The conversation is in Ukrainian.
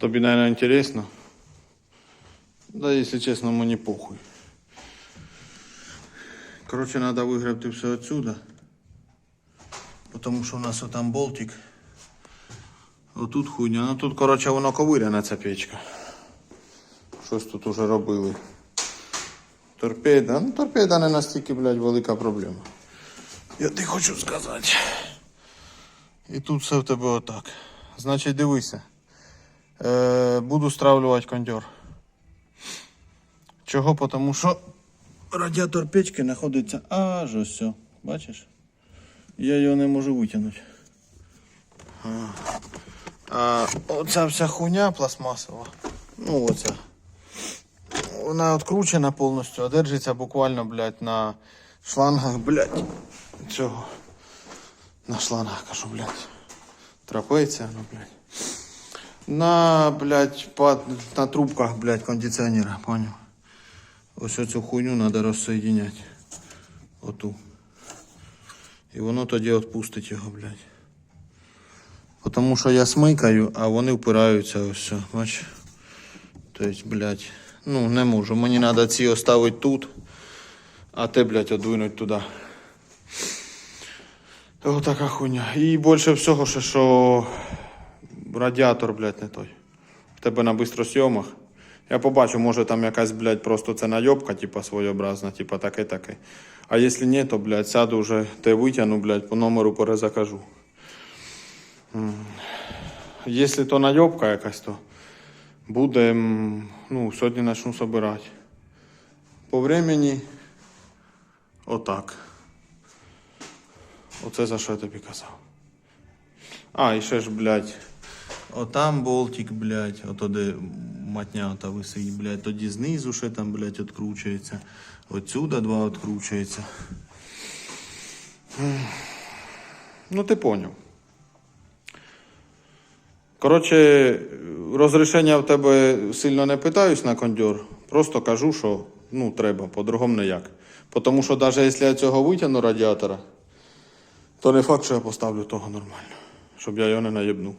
Тобі, наверное, интересно. Да, если честно, мені похуй. Короче, надо вигребти все отсюда. Потому що у нас отам болтик. Отут хуйня. Ну тут, короче, воно ковиряна ця печка. Щось тут уже робили. Торпеда. Ну, торпеда не настільки, блядь, велика проблема. Я ти хочу сказати. І тут все в тебе отак. Значить, дивися. Е, буду стравлювати кондьор. Чого? Тому що радіатор печки знаходиться аж ось. Бачиш? Я його не можу витягнути. А оця вся хуйня пластмасова. Ну, оця. Вона відкручена повністю, а держиться буквально, блядь, на шлангах, блядь, цього. На шлангах, кажу, блядь. Трапеція, ну, блядь. На, блядь, по, на трубках, блядь, кондиціонера, понял? Ось оцю хуйню треба розсоєдиняти. Оту. І воно тоді відпустить його, блядь. Потому що я смикаю, а вони впираються ось все, бач. Тобто, блядь, ну не можу. Мені треба ці оставити тут, а те, блядь, одвинуть туди. То така хуйня. І більше всього, що радіатор, блядь, не той. В тебе на бистросйомах. Я побачу, може там якась, блядь, просто це найобка, типа своєобразна, типа таке-таке. А якщо ні, то, блядь, сяду вже те витягну, блядь, по номеру перезакажу. Якщо то найобка якась, то буде, ну, сьогодні почну собирати. По времени отак. Оце за що я тобі казав. А, і ще ж, блядь, отам болтик, блядь, ото де матня ота висить, блядь, тоді знизу ще там, блядь, відкручується. Отсюда два відкручується. Ну, ти поняв. Коротше, розрішення в тебе сильно не питаюсь на кондьор. Просто кажу, що ну, треба, по-другому ніяк. Тому що навіть якщо я цього витягну радіатора, то не факт, що я поставлю того нормально, щоб я його не наєбнув.